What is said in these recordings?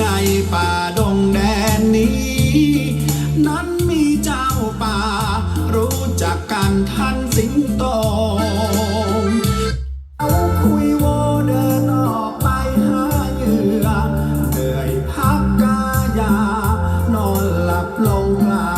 ในป่าดงแดนนี้ นั้นมีเจ้าป่า รู้จักกันท่านสิงโตเอาคุยโวเดินออไปหาเหยื่อเหนพักกายนอนหลับลงกลา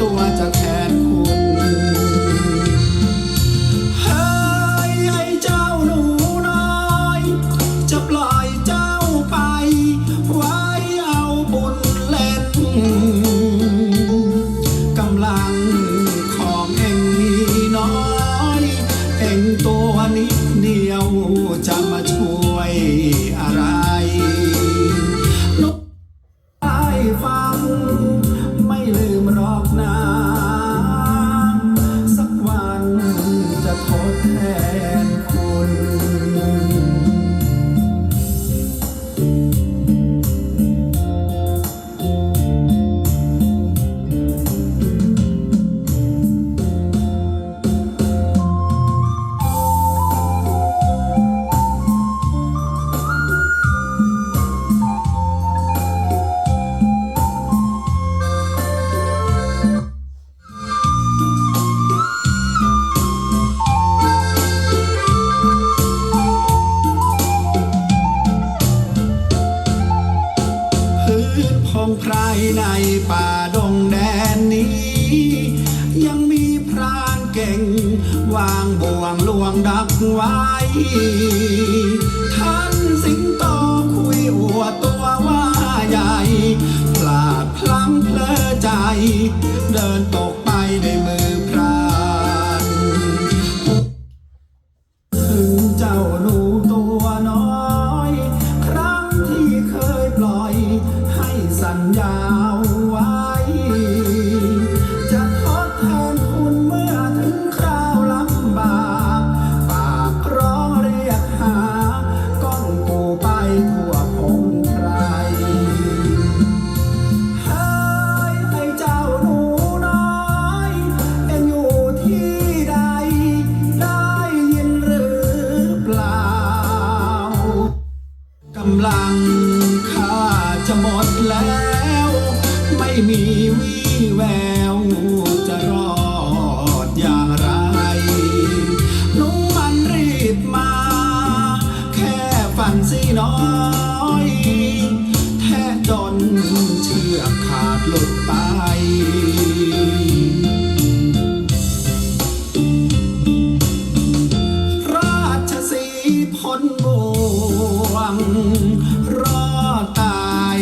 ตัวจากแทนคุณ พื้ ของใครในป่าดงแดนนี้ ยังมีพรานเก่ง วางบ่วงลวงดักไว้ ท่านสิงโตคุยอวดตัวว่าใหญ่ พลาดพลั้งเพลอใจ สัญญาไว้ วีแววจะรอดอย่างไรลุงมันรีบมา แค่ฝันสิน้อย แท้จนเชือกขาดหลุดไปราชสีพ้นบ่วงรอดตาย